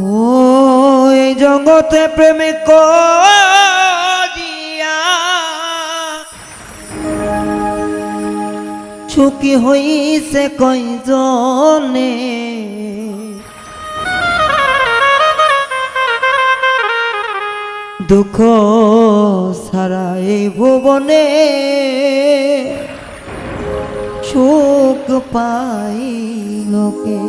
ও এই জগতে প্রেমে করিয়া হইছে কয়জনে? দুঃখ সারা এই ভুবনে সুখ পাই লোকে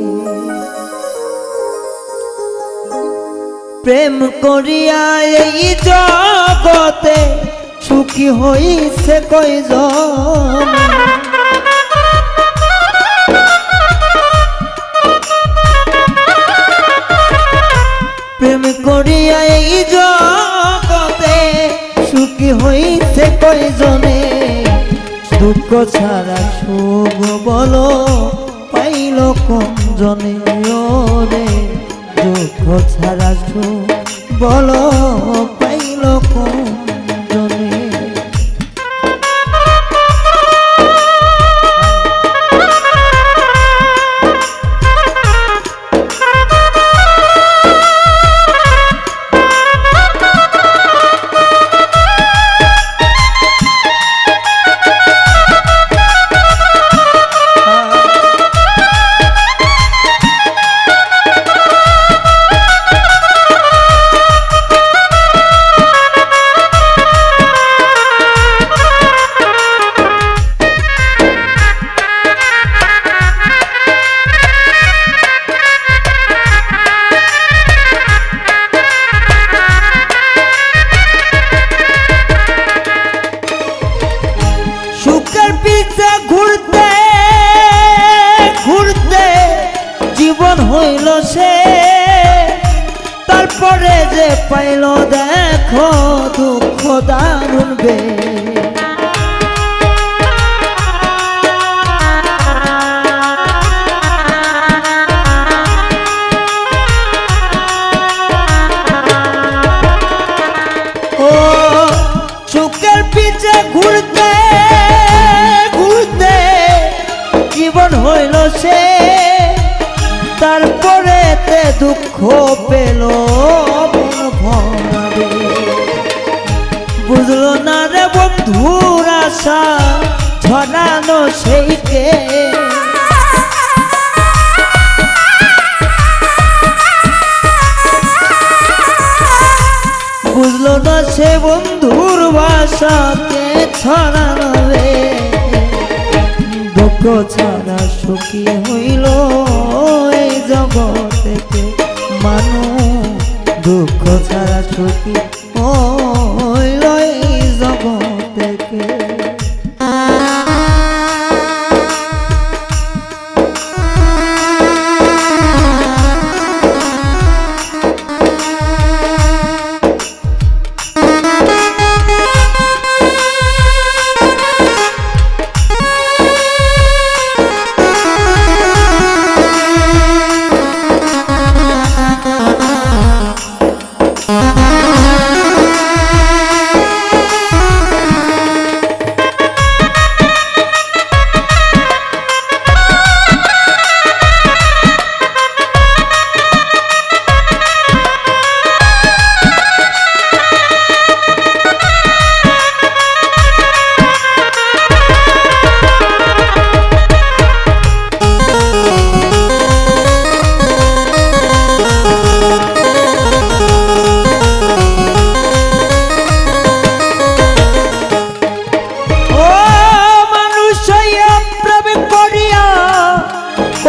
প্রেম করিয়া এই জগতে সুখী হইছে কয়জন? প্রেম করিয়া এই জগতে সুখী হইছে দুঃখ ছাড়া সুখ বলো, পাইল কোন জনে রে সুখ বলো পাইল কোন দেখো দুঃখ দারুণ বে। ও ঘুরতে ঘুরতে জীবন হইল সে। তারপরে তে দুঃখ পেল ভরাবে বুঝলো না রে বন্ধুর আশা ছড়ানো সেইকে বুঝলো না সে বন্ধুর বাসাতে ছড়ানো রে। দুঃখ ছাড়া সুখী হইল এই জগতেতে। মানু দুঃখ ছাড়া সুখী জগতেতে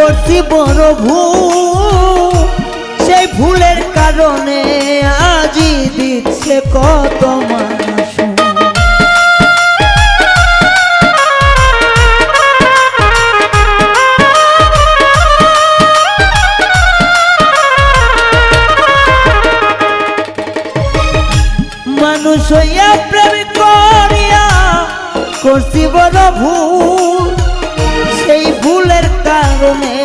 করছি বড় ভুল। সেই ভুলের কারণে আজি দিচ্ছে কত মানুষ। মানুষ হইয়া প্রেম করিয়া করছি বড় ভুল। সেই ভুলের কারণে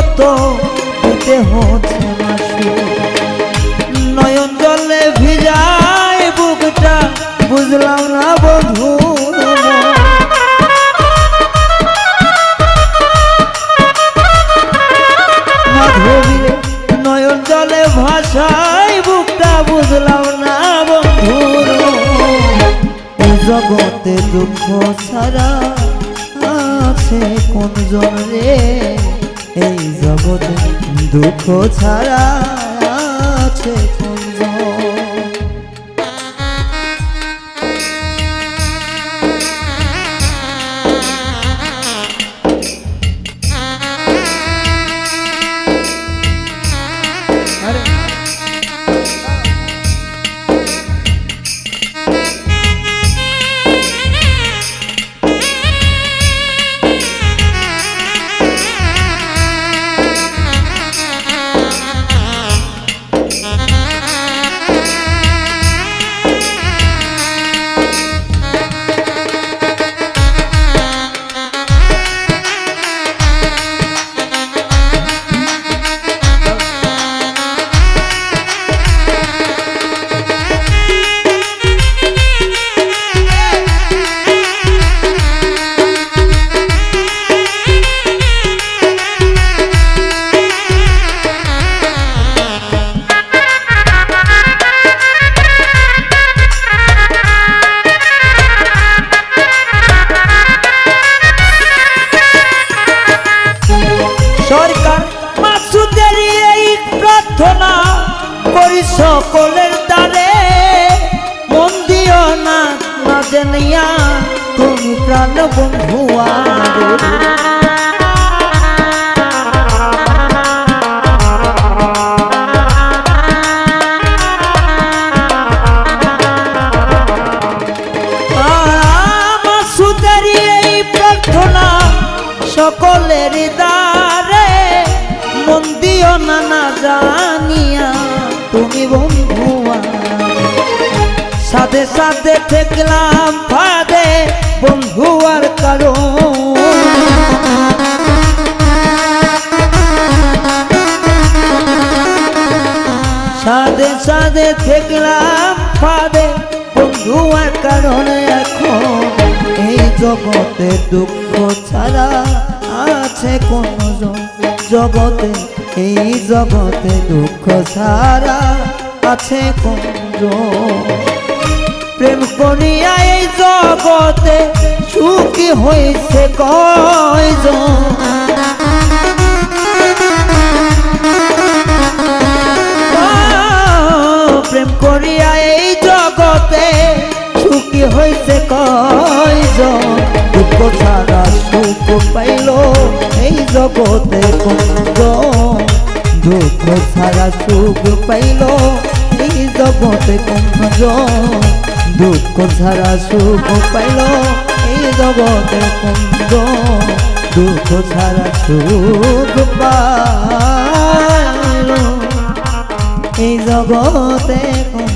কত দেহ নয়ন জলে ভিজায় বুকটা, বুঝলাম না বধু ভাষায় বুকটা, বুঝলাম না বন্ধুর জগতে দুঃখ সারা আছে কোন জন রে? এই জগতে দুঃখ ছাড়া আছে সকলের দ্বারে মন দিও না না জানিয়া তুমি প্রাণ বন্ধু সাথে সাথে ঠেকলাম ফাদে বন্ধু আর কারও। সাদে সাদে দেখলাম ফাদে বন্ধু আর কারণে এখন। এই জগতে দুঃখ ছাড়া আছে কোন জগতে, এই জগতে দুঃখ ছাড়া আছে কোন প্রেম করিয়া এই জগতে সুখী হয়েছে কয়জন? প্রেম করিয়া এই জগতে সুখী হয়েছে কয়জন? দুঃখ ছাড়া সুখ পাইল এই জগতে কোনজন দুঃখ ছাড়া সুখ পাইল এই জগতে কোনজন দুঃখ ছাড়া সুখ পাইল এই জগতে কোনজন দুঃখ ছাড়া সুখ পাইল এই জগতে কোন